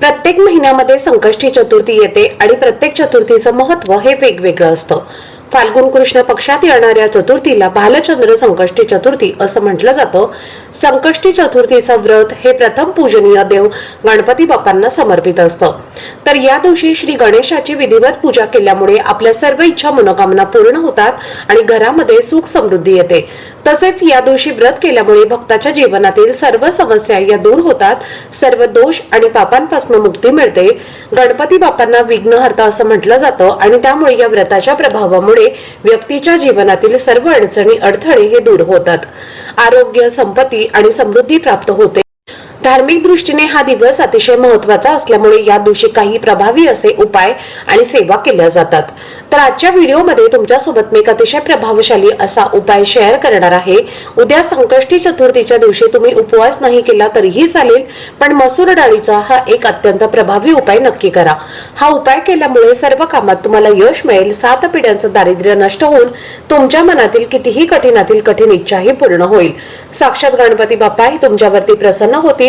प्रत्येक महिन्यामध्ये संकष्टी चतुर्थी येते आणि प्रत्येक चतुर्थीचं महत्त्व हे वेगवेगळं असतं. फाल्गुन कृष्ण पक्षात येणाऱ्या चतुर्थीला भालचंद्र संकष्टी चतुर्थी असं म्हटलं जातं. संकष्टी चतुर्थीचं व्रत हे प्रथम पूजनीय देव गणपती बाप्पांना समर्पित असतं. तर या दिवशी श्री गणेशाची विधिवत पूजा केल्यामुळे आपल्या सर्व इच्छा मनोकामना पूर्ण होतात आणि घरामध्ये सुख समृद्धी येते. तसेच या दिवशी व्रत केल्यामुळे भक्ताच्या जीवनातील सर्व समस्या या दूर होतात. सर्व दोष आणि पापांपासून मुक्ती मिळते. गणपती बाप्पांना विघ्नहर्ता असं म्हटलं जातं आणि त्यामुळे या व्रताच्या प्रभावामुळे व्यक्तीच्या जीवनातील सर्व अडचणी अडथळे हे दूर होतात. आरोग्य संपत्ती आणि समृद्धी प्राप्त होते. धार्मिक दृष्टीने हा दिवस अतिशय महत्त्वाचा असल्यामुळे या दिवशी काही प्रभावी असे उपाय आणि सेवा केल्या जातात. तर आजच्या व्हिडिओमध्ये तुमच्यासोबत मी एक अतिशय प्रभावशाली असा उपाय शेअर करणार आहे. उद्या संकष्टी चतुर्थीच्या दिवशी तुम्ही उपवास नाही केला तरीही चालेल पण मसूर डाळीचा हा एक अत्यंत प्रभावी उपाय नक्की करा. हा उपाय केल्यामुळे सर्व कामात तुम्हाला यश मिळेल सात पिढ्यांचं दारिद्र्य नष्ट होऊन तुमच्या मनातील कितीही कठीणातील कठीण इच्छाही पूर्ण होईल. साक्षात गणपती बाप्पाही तुमच्यावरती प्रसन्न होतील.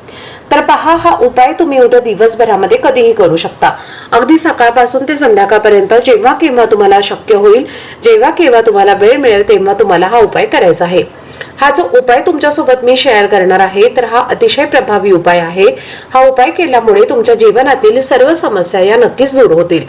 तर पहा हा उपाय तुम्ही उद्या दिवसभरामध्ये कधीही करू शकता. अगदी सकाळपासून ते संध्याकाळपर्यंत जेव्हा केव्हा तुम्हाला शक्य होईल जेव्हा केव्हा तुम्हाला वेळ मिळेल तेव्हा तुम्हाला हा उपाय करायचा आहे. हा जो उपाय तुमच्यासोबत मी शेअर करणार आहे तर हा अतिशय प्रभावी उपाय आहे. हा उपाय केल्यामुळे तुमच्या जीवनातील सर्व समस्या या नक्कीच दूर होतील.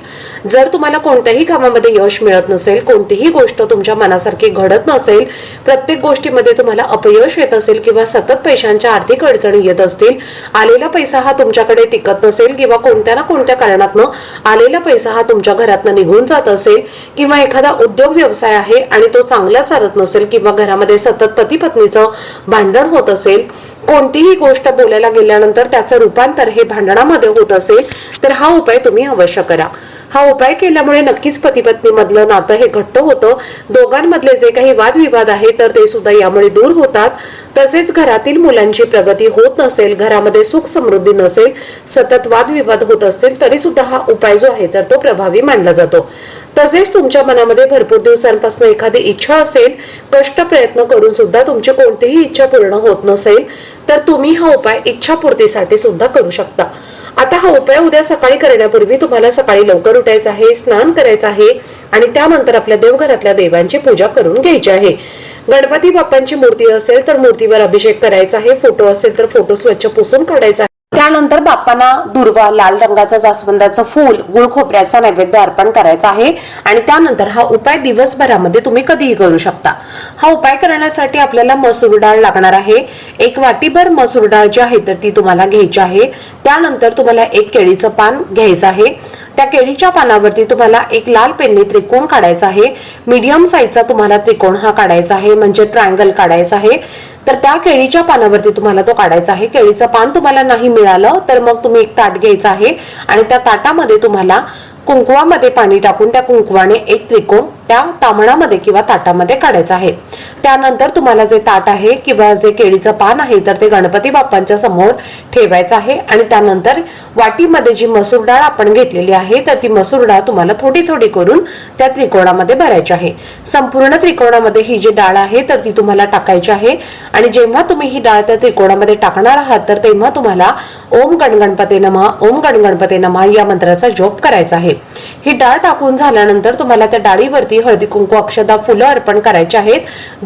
जर तुम्हाला कोणत्याही कामामध्ये यश मिळत नसेल कोणतीही गोष्ट तुमच्या मनासारखी घडत नसेल प्रत्येक गोष्टीमध्ये तुम्हाला अपयश येत असेल किंवा सतत पैशांच्या आर्थिक अडचणी येत असतील आलेला पैसा हा तुमच्याकडे टिकत नसेल किंवा कोणत्या ना कोणत्या कारणातनं आलेला पैसा हा तुमच्या घरातनं निघून जात असेल किंवा एखादा उद्योग व्यवसाय आहे आणि तो चांगला चालत नसेल किंवा घरामध्ये सतत पती पत्नीचं भांडण होत असेल कोणतीही गोष्ट बोलायला गेल्यानंतर त्याचं रूपांतर हे भांडणामध्ये होत असेल तर हा उपाय तुम्ही अवश्य करा. हा उपाय केल्यामुळे नक्कीच पती मधलं नातं हे घट्ट होतं. दोघांमधले जे काही वादविवाद आहे तर ते सुद्धा यामुळे दूर होतात. तसेच घरातील मुलांची प्रगती होत नसेल घरामध्ये सुख समृद्धी नसेल सतत वादविवाद होत असतील तरी सुद्धा हा उपाय जो आहे तर तो प्रभावी मानला जातो. तसेच तुमच्या मनामध्ये भरपूर दिवसांपासून एखादी इच्छा असेल कष्ट प्रयत्न करून सुद्धा तुमची कोणतीही इच्छा पूर्ण होत नसेल तर तुम्ही हा उपाय इच्छापूर्तीसाठी सुद्धा करू शकता. आता हा उपाय उद्या सकाळी करण्यापूर्वी तुम्हाला सकाळी लवकर उठायचं आहे स्नान करायचं आहे आणि त्यानंतर आपल्या देवघरातल्या देवांची पूजा करून घ्यायची आहे. गणपती बाप्पांची मूर्ती असेल तर मूर्तीवर अभिषेक करायचा आहे. फोटो असेल तर फोटो स्वच्छ पुसून काढायचा त्यानंतर बाप्पांना दुर्वा लाल रंगाचं जास्वंदाचं फूल गुळ खोबऱ्याचा नैवेद्य अर्पण करायचा आहे. आणि त्यानंतर हा उपाय दिवसभरामध्ये तुम्ही कधीही करू शकता. हा उपाय करण्यासाठी आपल्याला मसूर डाळ लागणार आहे. एक वाटीभर मसूर डाळ जी आहे तर ती तुम्हाला घ्यायची आहे. त्यानंतर तुम्हाला एक केळीचं पान घ्यायचं आहे. त्या केळीच्या पानावरती तुम्हाला एक लाल पेनने त्रिकोण काढायचा आहे. मीडियम साईजचा तुम्हाला त्रिकोण हा काढायचा आहे म्हणजे ट्रायंगल काढायचा आहे. तर त्या केळीच्या पानावरती तुम्हाला तो काढायचा आहे. केळीचं पान तुम्हाला नाही मिळालं तर मग तुम्ही एक ताट घ्यायचं आहे आणि त्या ताटामध्ये तुम्हाला कुंकुवामध्ये पाणी टाकून त्या कुंकुवाने एक त्रिकोण त्या तामणामध्ये किंवा ताटामध्ये काढायचा आहे. त्यानंतर तुम्हाला जे ताट आहे किंवा जे केळीचं पान आहे तर ते गणपती बाप्पांच्या समोर ठेवायचं आहे. आणि त्यानंतर वाटीमध्ये जी मसूर डाळ आपण घेतलेली आहे तर ती मसूर डाळ तुम्हाला थोडी थोडी करून त्या त्रिकोणामध्ये भरायची आहे. संपूर्ण त्रिकोणामध्ये ही जी डाळ आहे तर ती तुम्हाला टाकायची आहे. आणि जेव्हा तुम्ही ही डाळ त्या त्रिकोणामध्ये टाकणार आहात तर तेव्हा तुम्हाला ओम गणगणपते नमा ओम गणगणपते नमा या मंत्राचा जोप करायचा आहे. ही डाळ टाकून झाल्यानंतर तुम्हाला त्या डाळीवरती हळदी कुंकू अक्षदा फुलं अर्पण करायची आहेत.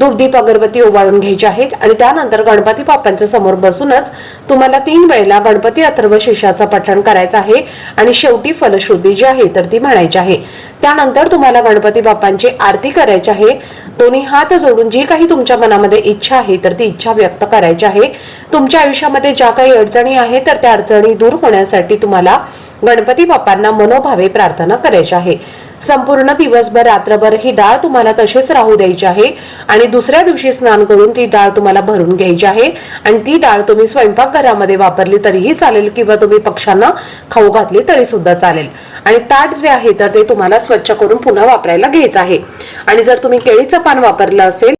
धूपदीप अगरबत्ती ओवाळून घ्यायची आहेत आणि त्यानंतर गणपती बाप्पांच्या समोर बसूनच तुम्हाला तीन वेळेला गणपती अथर्व शिष्याचा पठण करायचं आहे आणि शेवटी फलश्रुती जी आहे तर ती म्हणायची आहे. त्यानंतर तुम्हाला गणपती बाप्पांची आरती करायची आहे. दोन्ही हात जोडून जी काही तुमच्या मनामध्ये इच्छा आहे तर ती इच्छा व्यक्त करायची आहे. तुमच्या आयुष्यामध्ये ज्या काही अडचणी आहेत तर त्या अडचणी दूर होण्यासाठी तुम्हाला गणपती बाप्पांना मनोभावे प्रार्थना करायची आहे. संपूर्ण दिवसभर रात्रभर ही डाळ तुम्हाला तशीच राहू द्यायची आहे आणि दुसऱ्या दिवशी स्नान करून ती डाळ तुम्हाला भरून घ्यायची आहे. आणि ती डाळ तुम्ही स्वयंपाकघरामध्ये वापरली तरीही चालेल किंवा तुम्ही पक्ष्यांना खाऊ घातली तरी सुद्धा चालेल. आणि ताट जे आहे तर ते तुम्हाला स्वच्छ करून पुन्हा वापरायला घ्यायचं आहे. आणि जर तुम्ही केळीचं पान वापरलं असेल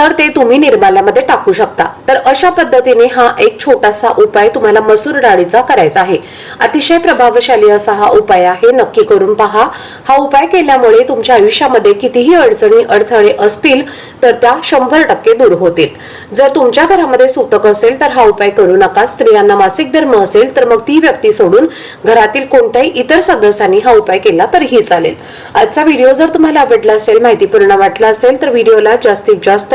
तर ते तुम्ही निर्माल्यामध्ये टाकू शकता. तर अशा पद्धतीने हा एक छोटासा उपाय तुम्हाला मसूर डाळीचा करायचा आहे. अतिशय प्रभावशाली असा हा उपाय आहे. नक्की करून पहा. हा उपाय केल्यामुळे तुमच्या आयुष्यामध्ये कितीही अडचणी अडथळे असतील तर त्या शंभर टक्के दूर होतील. जर तुमच्या घरामध्ये सुतक असेल तर हा उपाय करू नका. स्त्रियांना मासिक धर्म असेल तर मग ती व्यक्ती सोडून घरातील कोणत्याही इतर सदस्यांनी हा उपाय केला तरीही चालेल. आजचा व्हिडिओ जर तुम्हाला आवडला असेल माहितीपूर्ण वाटला असेल तर व्हिडिओला जास्तीत जास्त